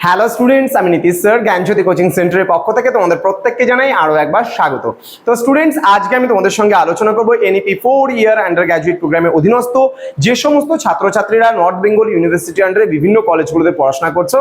Hello students আমি Nitish sir জ্ঞানজ্যোতি coaching সেন্টারের পক্ষ থেকে তোমাদের প্রত্যেককে জানাই আরও একবার স্বাগত। তো স্টুডেন্টস আজকে আমি তোমাদের সঙ্গে আলোচনা করব NEP four year undergraduate প্রোগ্রামের অধীনস্থ যে সমস্ত ছাত্রছাত্রীরা নর্থ বেঙ্গল ইউনিভার্সিটি আন্ডারে বিভিন্ন কলেজগুলোতে পড়াশোনা করছ,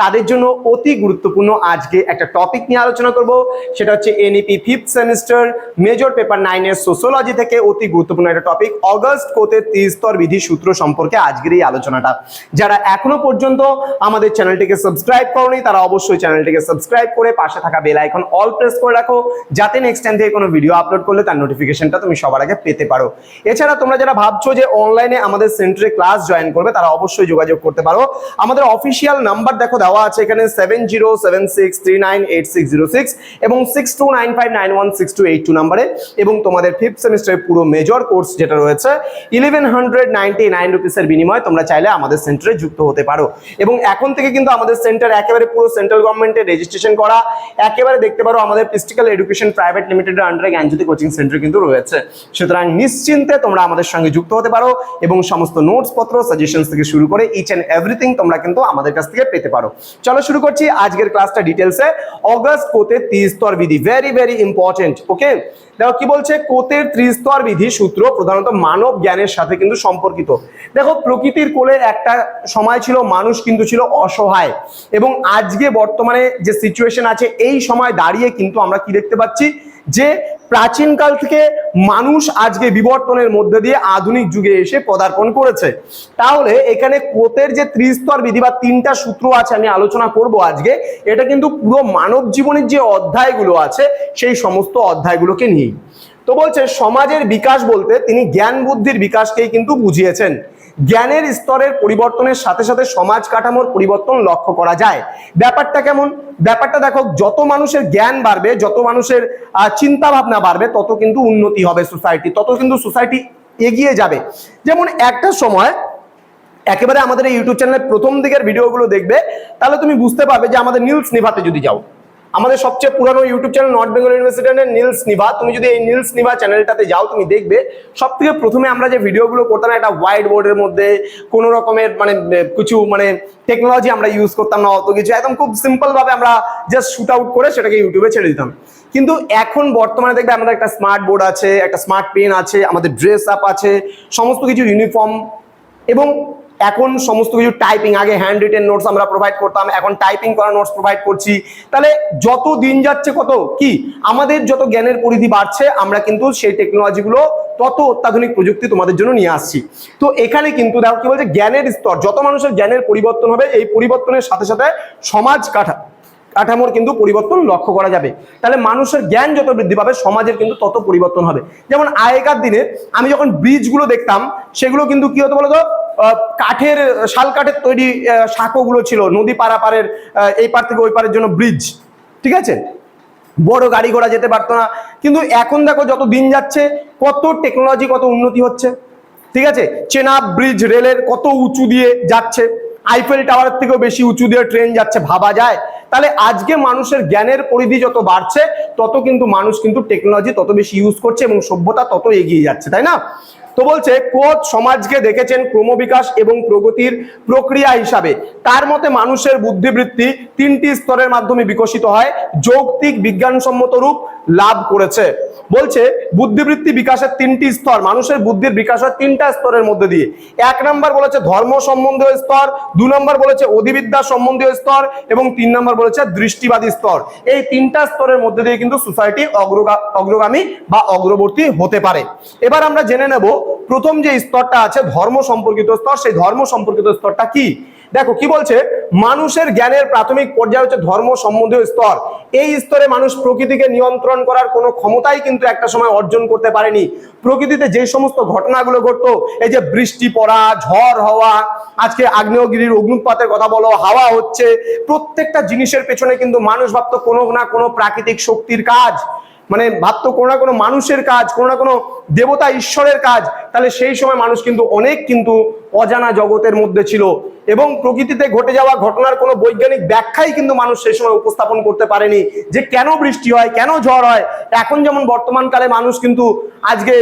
তাদের জন্য অতি গুরুত্বপূর্ণ আজকে একটা টপিক নিয়ে আলোচনা করব। সেটা হচ্ছে NEP fifth semester major paper নাইনের সোশ্যোলজি থেকে অতি গুরুত্বপূর্ণ একটা টপিক অগস্ট কোতের ত্রিস্তর বিধি সূত্র সম্পর্কে আজকের এই আলোচনাটা। যারা এখনও পর্যন্ত আমাদের চ্যানেলটিকে সাবস্ক্রাইব করনি, তারা অবশ্যই চ্যানেলটিকে সাবস্ক্রাইব করে পাশে থাকা বেল আইকন অল প্রেস করে রাখো, যাতে নেক্সট টাইম থেকে কোনো ভিডিও আপলোড করলে তার নোটিফিকেশনটা তুমি সবার আগে পেতে পারো। এছাড়া তোমরা যারা ভাবছ যে অনলাইনে আমাদের সেন্টারে ক্লাস জয়েন করবে, তারা অবশ্যই যোগাযোগ করতে পারো। আমাদের অফিসিয়াল নাম্বার দেখো দেওয়া আছে এখানে seven zero seven six three nine eight six zero six এবং six two nine five nine one six two eight two নাম্বারে এবং তোমাদের ফিফথ সেমিস্টারের পুরো মেজর কোর্স যেটা রয়েছে ইলেভেন হান্ড্রেড নাইনটি নাইন রুপিসের বিনিময়ে তোমরা চাইলে আমাদের সেন্টারে যুক্ত হতে পারো। এবং এখন থেকে কিন্তু আমাদের সেন্টার একেবারে পুরো সেন্ট্রাল গভর্নমেন্টের রেজিস্ট্রেশন করা। একেবারে দেখতে পারো আমাদের পিস্টিক্যাল এডুকেশন প্রাইভেট লিমিটেডের আন্ডারে জ্ঞানজ্যোতি কোচিং সেন্টার কিন্তু রয়েছে। সুতরাং নিশ্চিন্তে তোমরা আমাদের সঙ্গে যুক্ত হতে পারো এবং সমস্ত নোটস পত্র সাজেশন থেকে শুরু করে ইচ অ্যান্ড এভরিথিং তোমরা কিন্তু আমাদের কাছ থেকে পেতে পারো। চলো শুরু করছি আজকের ক্লাসটা ডিটেলসে অগস্ট কোতে ত্রিস্তর বিধি ভেরি ভেরি ইম্পর্টেন্ট ওকে দেখো কি বলছে? কোতের ত্রিস্তর বিধি সূত্র প্রধানত মানব জ্ঞানের সাথে কিন্তু সম্পর্কিত। দেখো, প্রকৃতির কোলে একটা সময় ছিল, মানুষ কিন্তু ছিল অসহায়। এবং আজকে বর্তমানে যে সিচুয়েশন আছে, এই সময় দাঁড়িয়ে কিন্তু আমরা কি দেখতে পাচ্ছি? যে প্রাচীনকাল থেকে মানুষ আজকে বিবর্তনের মধ্যে দিয়ে আধুনিক যুগে এসে পদার্পণ করেছে। তাহলে এখানে কোতের যে ত্রিস্তর বিধি বা তিনটা সূত্র আছে আমি আলোচনা করব আজকে, এটা কিন্তু পুরো মানব জীবনের যে অধ্যায়গুলো আছে, সেই সমস্ত অধ্যায়গুলোকে নিয়েই। তো বলছে, সমাজের বিকাশ বলতে তিনি জ্ঞান বুদ্ধির বিকাশকেই কিন্তু বুঝিয়েছেন। জ্ঞানের স্তরের পরিবর্তনের সাথে সাথে সমাজ কাঠামোর পরিবর্তন লক্ষ্য করা যায়। ব্যাপারটা কেমন? ব্যাপারটা দেখো, যত মানুষের জ্ঞান বাড়বে, যত মানুষের চিন্তা ভাবনা বাড়বে, তত কিন্তু উন্নতি হবে সোসাইটি তত কিন্তু সোসাইটি এগিয়ে যাবে। যেমন একটা সময়, একেবারে আমাদের এই ইউটিউব চ্যানেলের প্রথম দিকের ভিডিওগুলো দেখবে, তাহলে তুমি বুঝতে পারবে যে আমাদের নিউজ নেভাতে যদি যাও। আমাদের সবচেয়ে পুরানো YouTube channel North Bengal University Niels নিভা। তুমি যদি এই নীলস নিভা চ্যানেলটাতে যাও, তুমি দেখবে সব থেকে প্রথমে আমরা যে ভিডিওগুলো করতাম, একটা হোয়াইট বোর্ডের মধ্যে কোনো রকমের মানে কিছু মানে টেকনোলজি আমরা ইউজ করতাম না, অত কিছু। একদম খুব সিম্পল ভাবে আমরা জাস্ট শুট আউট করে সেটাকে ইউটিউবে ছেড়ে দিতাম। কিন্তু এখন বর্তমানে দেখবে আমাদের একটা স্মার্ট বোর্ড আছে, একটা স্মার্ট পেন আছে, আমাদের ড্রেস আপ আছে, সমস্ত কিছু ইউনিফর্ম এবং এখন সমস্ত কিছু টাইপিং আগে হ্যান্ড রিটেন নোটস আমরা প্রোভাইড করতাম, এখন টাইপিং করা নোটস প্রোভাইড করছি। তাহলে যত দিন যাচ্ছে কত? কি? আমাদের যত জ্ঞানের পরিধি বাড়ছে, আমরা কিন্তু সেই টেকনোলজিগুলো তত অত্যাধুনিক প্রযুক্তি তোমাদের জন্য নিয়ে আসছি। তো এখানে কিন্তু দেখো কি বলছে? জ্ঞানের স্তর, যত মানুষের জ্ঞানের পরিবর্তন হবে, এই পরিবর্তনের সাথে সাথে সমাজ কাঠা, কাঠামোর কিন্তু পরিবর্তন লক্ষ্য করা যাবে। তাহলে মানুষের জ্ঞান যত বৃদ্ধি পাবে, সমাজের কিন্তু তত পরিবর্তন হবে। যেমন আগেকার দিনে আমি যখন ব্রিজগুলো দেখতাম, সেগুলো কিন্তু কি হতো বলতো? কাঠের, শাল কাঠের তৈরি সাঁকোগুলো ছিল, নদী পারাপারের এই পার থেকে ওই পারের জন্য ব্রিজ ঠিক আছে? বড় গাড়ি ঘোড়া যেতে পারতো না। কিন্তু এখন দেখো যত দিন যাচ্ছে, কত টেকনোলজি কত উন্নতি হচ্ছে, ঠিক আছে? চেনাব ব্রিজ রেলের কত উঁচু দিয়ে যাচ্ছে। আইফেল টাওয়ার থেকেও বেশি উঁচু দিয়ে ট্রেন যাচ্ছে, ভাবা যায়। তাহলে আজকে মানুষের জ্ঞানের পরিধি যত বাড়ছে, তত কিন্তু মানুষ কিন্তু টেকনোলজি তত বেশি ইউজ করছে এবং সভ্যতা তত এগিয়ে যাচ্ছে, তাই না? তো বলছে, কোচ সমাজকে দেখেছেন ক্রমবিকাশ এবং প্রগতির প্রক্রিয়া হিসাবে। তার মতে মানুষের বুদ্ধিবৃত্তি তিনটি স্তরের মাধ্যমে বিকশিত হয়। যৌক্তিক, বিজ্ঞানসম্মত রূপ লাভ করেছে। বলছে, বুদ্ধিবৃত্তি বিকাশের তিনটি স্তর। মানুষের বুদ্ধির বিকাশ হয় তিনটা স্তরের মধ্যে দিয়ে। এক নম্বর বলেছে ধর্ম সম্বন্ধীয় স্তর, দু নম্বর বলেছে অধিবিদ্যা সম্বন্ধীয় স্তর, এবং তিন নম্বর বলেছে দৃষ্টিবাদী স্তর। এই তিনটা স্তরের মধ্যে দিয়ে কিন্তু সোসাইটি অগ্রগামী বা অগ্রবর্তী হতে পারে। এবার আমরা জেনে নেব, প্রথম যে স্তরটা আছে ধর্ম সম্পর্কিত স্তর, সেই ধর্ম সম্পর্কিত স্তরটা কি? দেখো, কি বলছে? মানুষের জ্ঞানের প্রাথমিক পর্যায়ে হচ্ছে ধর্ম সম্বন্ধীয় স্তর। এই স্তরে মানুষ প্রকৃতিকে নিয়ন্ত্রণ করার কোনো ক্ষমতাই কিন্তু একটা সময় অর্জন করতে পারেনি। প্রকৃতিতে যে সমস্ত ঘটনাগুলো ঘটতো, এই যে বৃষ্টি পড়া, ঝড় হওয়া, আজকে আগ্নেয়গিরির অগ্নুৎপাতের কথা বলো, হাওয়া হচ্ছে, প্রত্যেকটা জিনিসের পেছনে কিন্তু মানুষ ভাবতো কোনো না কোনো প্রাকৃতিক শক্তির কাজ। মানে ভাবতো কোনো না কোনো মানুষের কাজ, কোনো না কোনো দেবতা ঈশ্বরের কাজ, তাহলে সেই সময় মানুষ কিন্তু অনেক কিন্তু অজানা জগতের মধ্যে ছিল এবং প্রকৃতিতে ঘটে যাওয়া ঘটনার কোনো বৈজ্ঞানিক ব্যাখ্যাই কিন্তু মানুষ সেই সময় উপস্থাপন করতে পারেনি যে কেন বৃষ্টি হয়, কেন ঝড় হয়। এখন যেমন বর্তমানকালে মানুষ কিন্তু আজকে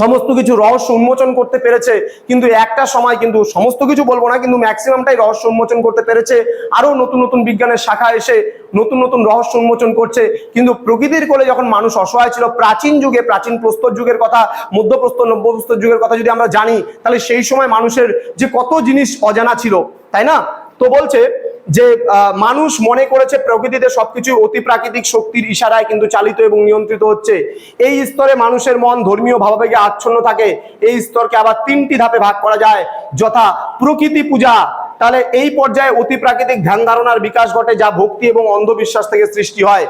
সমস্ত কিছু রহস্য উন্মোচন করতে পেরেছে, কিন্তু একটা সময় কিন্তু সমস্ত কিছু বলব না, কিন্তু ম্যাক্সিমামটাই রহস্য উন্মোচন করতে পেরেছে। আরও নতুন নতুন বিজ্ঞানের শাখা এসে নতুন নতুন রহস্য উন্মোচন করছে। কিন্তু প্রকৃতির কোলে যখন মানুষ অসহায় ছিল, প্রাচীন যুগে, প্রাচীন প্রস্তর যুগের কথা, মধ্যপ্রস্তর, নব্যপ্রস্তর যুগের কথা যদি আমরা জানি, তাহলে সেই সময় মানুষের যে কত জিনিস অজানা ছিল, তাই না? তো বলছে যে মানুষ মনে করেছে প্রকৃতিতে সবকিছু অতি প্রাকৃতিক শক্তির ইশারায় কিন্তু চালিত এবং নিয়ন্ত্রিত হচ্ছে। এই স্তরে মানুষের মন ধর্মীয় ভাবাবেগে আচ্ছন্ন থাকে। এই স্তরকে আবার তিনটি ধাপে ভাগ করা যায়, যথা প্রকৃতি পূজা তাহলে এই পর্যায়ে অতি প্রাকৃতিক ধ্যান ধারণার বিকাশ ঘটে যা ভক্তি এবং অন্ধবিশ্বাস থেকে সৃষ্টি হয়।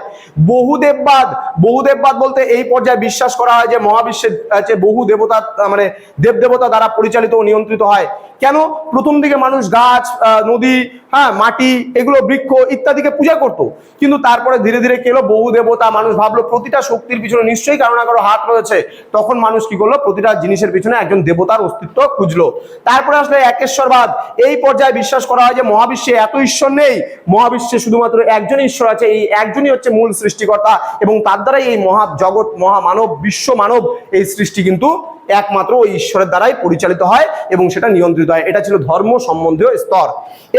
বহুদেববাদ বহুদেববাদ বলতে এই পর্যায়ে বিশ্বাস করা হয় যে মহাবিশ্বের যে বহু দেবতা মানে দেবদেবতা দ্বারা পরিচালিত ও নিয়ন্ত্রিত হয়। কেন? প্রথম দিকে মানুষ গাছ নদী হ্যাঁ মাটি, এগুলো বৃক্ষ ইত্যাদিকে পূজা করত। কিন্তু তারপরে ধীরে ধীরে কেলো বহু দেবতা, মানুষ ভাবলো প্রতিটা শক্তির পিছনে নিশ্চয়ই কারও না কারও হাত রয়েছে। তখন মানুষ কি করল? প্রতিটা জিনিসের পিছনে একজন দেবতার অস্তিত্ব খুঁজলো। তারপরে আসলে একেশ্বরবাদ। এই পর্যায়ে বিশ্বাস করা হয় যে মহাবিশ্বে এত ঈশ্বর নেই। মহাবিশ্বে শুধুমাত্র একজন ঈশ্বর আছে, এই একজনই হচ্ছে মূল সৃষ্টিকর্তা এবং তার দ্বারাই এই মহা জগৎ, মহামানব, বিশ্ব মানব এই সৃষ্টি কিন্তু একমাত্র ওই ঈশ্বরের দ্বারাই পরিচালিত হয় এবং সেটা নিয়ন্ত্রিত হয়। এটা ছিল ধর্ম সম্বন্ধীয় স্তর।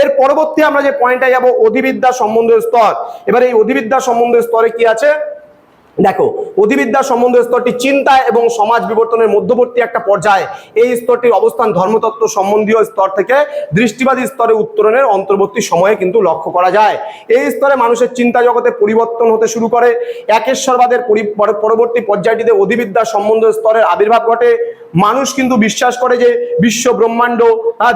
এর পরবর্তী আমরা যে পয়েন্টে যাব, অধিবিদ্যা সম্বন্ধীয় স্তর। এবার এই অধিবিদ্যা সম্বন্ধীয় স্তরে কি আছে? দেখো, অধিবিদ্যা সম্বন্ধীয় স্তরটি চিন্তা এবং সমাজ বিবর্তনের মধ্যবর্তী একটা পর্যায়ে এই স্তরটির অবস্থান ধর্মতত্ত্ব সম্বন্ধীয় স্তর থেকে দৃষ্টিবাদী স্তরে উত্তরণের অন্তর্বর্তী সময়ে কিন্তু লক্ষ্য করা যায়। এই স্তরে মানুষের চিন্তা জগতে পরিবর্তন হতে শুরু করে। একেশ্বরবাদের পরি- পরবর্তী পর্যায়টিতে অধিবিদ্যা সম্বন্ধীয় স্তরের আবির্ভাব ঘটে। মানুষ কিন্তু বিশ্বাস করে যে বিশ্ব ব্রহ্মাণ্ড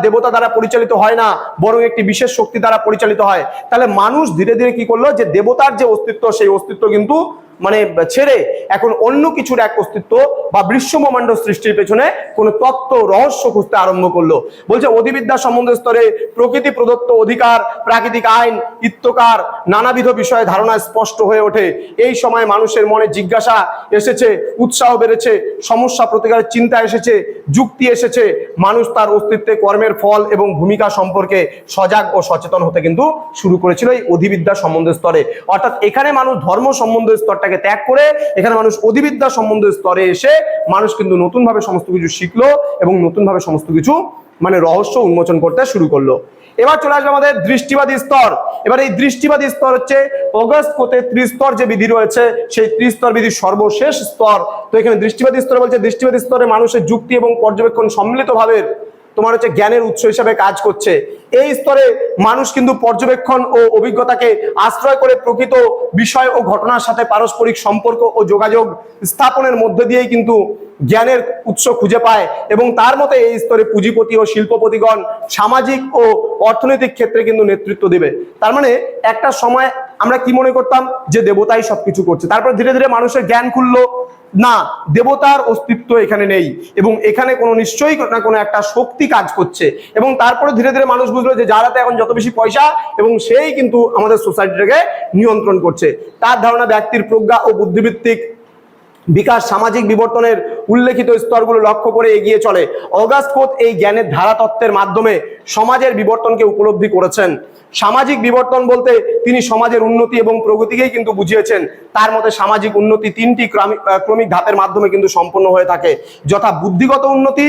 দেবতা দ্বারা পরিচালিত হয় না, বরং একটি বিশেষ শক্তি দ্বারা পরিচালিত হয়। তাহলে মানুষ ধীরে ধীরে কি করল? যে দেবতার যে অস্তিত্ব, সেই অস্তিত্ব কিন্তু মানে ছেড়ে এখন অন্য কিছুর এক অস্তিত্ব বা বিশ্বব্রহ্মাণ্ড সৃষ্টির পেছনে কোনো তত্ত্ব রহস্য খুঁজতে আরম্ভ করল। বলছে অধিবিদ্যা সম্বন্ধ স্তরে প্রকৃতি প্রদত্ত অধিকার, প্রাকৃতিক আইন, ইত্যকার নানাবিধ বিষয়ে ধারণা স্পষ্ট হয়ে ওঠে। এই সময় মানুষের মনে জিজ্ঞাসা এসেছে, উৎসাহ বেড়েছে, সমস্যা প্রতিকারের চিন্তা এসেছে, যুক্তি এসেছে। মানুষ তার অস্তিত্বে কর্মের ফল এবং ভূমিকা সম্পর্কে সজাগ ও সচেতন হতে কিন্তু শুরু করেছিল এই অধিবিদ্যা সম্বন্ধ স্তরে। অর্থাৎ এখানে মানুষ ধর্ম সম্বন্ধ স্তরটাকে ত্যাগ করে এখানে মানুষ অধিবিদ্যা সম্বন্ধ স্তরে এসে মানুষ কিন্তু নতুনভাবে সমস্ত কিছু শিখলো এবং নতুনভাবে সমস্ত কিছু মানে রহস্য উন্মোচন করতে শুরু করল। এবার চলে আসবে আমাদের দৃষ্টিবাদী স্তর। এবার এই দৃষ্টিবাদী স্তর হচ্ছে অগস্ট কোতে ত্রিস্তর যে বিধি রয়েছে, সেই ত্রিস্তর বিধির সর্বশেষ স্তর। তো এখানে দৃষ্টিবাদী স্তর বলছে, দৃষ্টিবাদী স্তরে মানুষের যুক্তি এবং পর্যবেক্ষণ সম্মিলিতভাবে তোমার হচ্ছে জ্ঞানের উৎস হিসাবে কাজ করছে। এই স্তরে মানুষ কিন্তু পর্যবেক্ষণ ও অভিজ্ঞতাকে আশ্রয় করে প্রকৃত বিষয় ও ঘটনার সাথে পারস্পরিক সম্পর্ক ও যোগাযোগ স্থাপনের মধ্যে দিয়েই কিন্তু জ্ঞানের উৎস খুঁজে পায় এবং তার মতে এই স্তরে পুঁজিপতি ও শিল্পপতিগণ সামাজিক ও অর্থনৈতিক ক্ষেত্রে কিন্তু নেতৃত্ব দেবে। তার মানে একটা সময় আমরা কি মনে করতাম? যে দেবতাই সবকিছু করছে। তারপর ধীরে ধীরে মানুষের জ্ঞান খুললো, না, দেবতার অস্তিত্ব এখানে নেই এবং এখানে কোনো নিশ্চয়ই না কোনো একটা শক্তি কাজ করছে এবং তারপরে ধীরে ধীরে মানুষ বুঝলো যে যারাতে এখন যত বেশি পয়সা এবং সেই কিন্তু আমাদের সোসাইটিটাকে নিয়ন্ত্রণ করছে। তার ধারণা ব্যক্তির প্রজ্ঞা ও বুদ্ধিভিত্তিক বিকাশ সামাজিক বিবর্তনের উল্লেখিত স্তরগুলো লক্ষ্য করে এগিয়ে চলে। অগাস্ট কোথ এই জ্ঞানের ধারাতত্ত্বের মাধ্যমে সমাজের বিবর্তনকে উপলব্ধি করেছেন। সামাজিক বিবর্তন বলতে তিনি সমাজের উন্নতি এবং প্রগতিকেই কিন্তু বুঝিয়েছেন। তার মতে সামাজিক উন্নতি তিনটি ক্রমিক ক্রমিক ধাপের মাধ্যমে কিন্তু সম্পন্ন হয়ে থাকে। যথা বুদ্ধিগত উন্নতি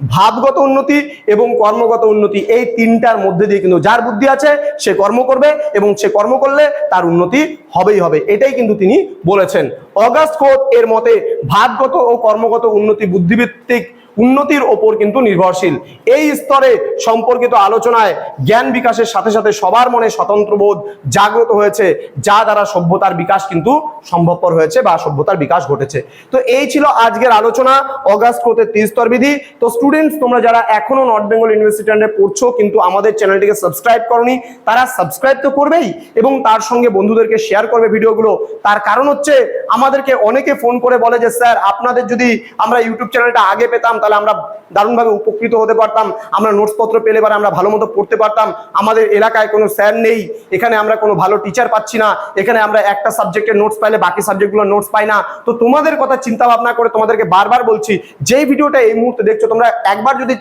ভাবগত উন্নতি এবং কর্মগত উন্নতি এই তিনটার মধ্যে দিয়ে কিন্তু যার বুদ্ধি আছে, সে কর্ম করবে এবং সে কর্ম করলে তার উন্নতি হবেই হবে। এটাই কিন্তু তিনি বলেছেন। অগাস্ট কোট এর মতে ভাবগত ও কর্মগত উন্নতি বুদ্ধিভিত্তিক উন্নতির ওপর কিন্তু নির্ভরশীল। এই স্তরে সম্পর্কিত আলোচনায় জ্ঞান বিকাশের সাথে সাথে সবার মনে স্বতন্ত্র বোধ জাগ্রত হয়েছে, যা দ্বারা সভ্যতার বিকাশ কিন্তু সম্ভবপর হয়েছে বা সভ্যতার বিকাশ ঘটেছে। তো এই ছিল আজকের আলোচনা, অগাস্ট কোতের ত্রিস্তর বিধি। তো স্টুডেন্টস তোমরা যারা এখনও নর্থ বেঙ্গল ইউনিভার্সিটি আন্ডারে পড়ছো, কিন্তু আমাদের চ্যানেলটিকে সাবস্ক্রাইব করনি, তারা সাবস্ক্রাইব তো করবেই এবং তার সঙ্গে বন্ধুদেরকে শেয়ার করবে ভিডিওগুলো। তার কারণ হচ্ছে, আমাদেরকে অনেকে ফোন করে বলে যে, স্যার, আপনাদের যদি আমরা ইউটিউব চ্যানেলটা আগে পেতাম তাহলে আমরা দারুণভাবে উপকৃত হতে পারতাম, আমরা নোটসপত্র পেলে পরে আমরা ভালো মতো পড়তে পারতাম। আমাদের এলাকায় কোনো স্যার নেই, এখানে আমরা কোনো ভালো টিচার পাচ্ছি না, এখানে আমরা একটা সাবজেক্টের নোটস পাইলে বাকি সাবজেক্টগুলো নোটস পাই না। তো তোমাদের কথা চিন্তা ভাবনা করে তোমাদেরকে বারবার বলছি, যেই ভিডিওটা এই মুহূর্তে দেখছ, তোমরা একবার যদি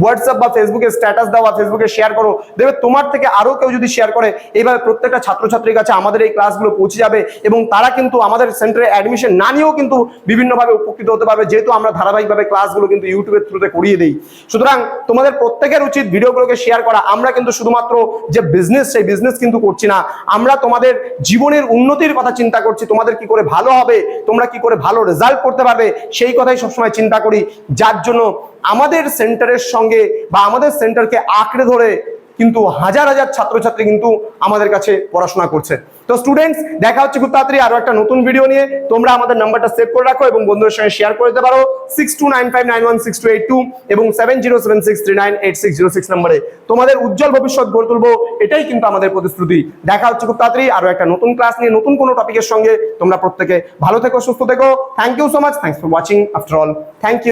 হোয়াটসঅ্যাপ বা ফেসবুকে স্ট্যাটাস দাও বা ফেসবুকে শেয়ার করো। দেখবে তোমার থেকে আরও কেউ যদি শেয়ার করে, এইভাবে প্রত্যেকটা ছাত্রছাত্রীর কাছে আমাদের এই ক্লাসগুলো পৌঁছে যাবে এবং তারা কিন্তু আমাদের সেন্টারে অ্যাডমিশন না নিয়েও কিন্তু বিভিন্নভাবে উপকৃত হতে পারবে। যেহেতু আমরা ধারাবাহিকভাবে ক্লাসগুলো কিন্তু ইউটিউবের থ্রুতে করিয়ে দিই। সুতরাং তোমাদের প্রত্যেকের উচিত ভিডিওগুলোকে শেয়ার করা। আমরা কিন্তু শুধুমাত্র যে বিজনেস সেই বিজনেস কিন্তু করছি না। আমরা তোমাদের জীবনের উন্নতির কথা চিন্তা করছি। তোমাদের কি করে ভালো হবে? তোমরা কি করে ভালো রেজাল্ট করতে পারবে? সেই কথাই সবসময় চিন্তা করি। যার জন্য আমাদের সেন্টারের সঙ্গে বা আমাদের সেন্টারকে আঁকড়ে ধরে কিন্তু হাজার হাজার ছাত্রছাত্রী কিন্তু আমাদের কাছে পড়াশোনা করছে। তো স্টুডেন্টস দেখা হচ্ছে খুব তাড়াতাড়ি আরও একটা নতুন ভিডিও নিয়ে। তোমরা আমাদের নাম্বারটা সেভ করে রাখো এবং বন্ধুদের সঙ্গে শেয়ার করে দিতে পারো। Six two nine five nine one six two eight two এবং seven zero seven six three nine eight six zero six নম্বরে। তোমাদের উজ্জ্বল ভবিষ্যৎ গড়ে তুলবো, এটাই কিন্তু আমাদের প্রতিশ্রুতি। দেখা হচ্ছে খুব তাড়াতাড়ি আরও একটা নতুন ক্লাস নিয়ে, নতুন কোনো টপিকের সঙ্গে। তোমরা প্রত্যেকে ভালো থেকো, সুস্থ থেকো। Thank you so much thanks for watching after all thank you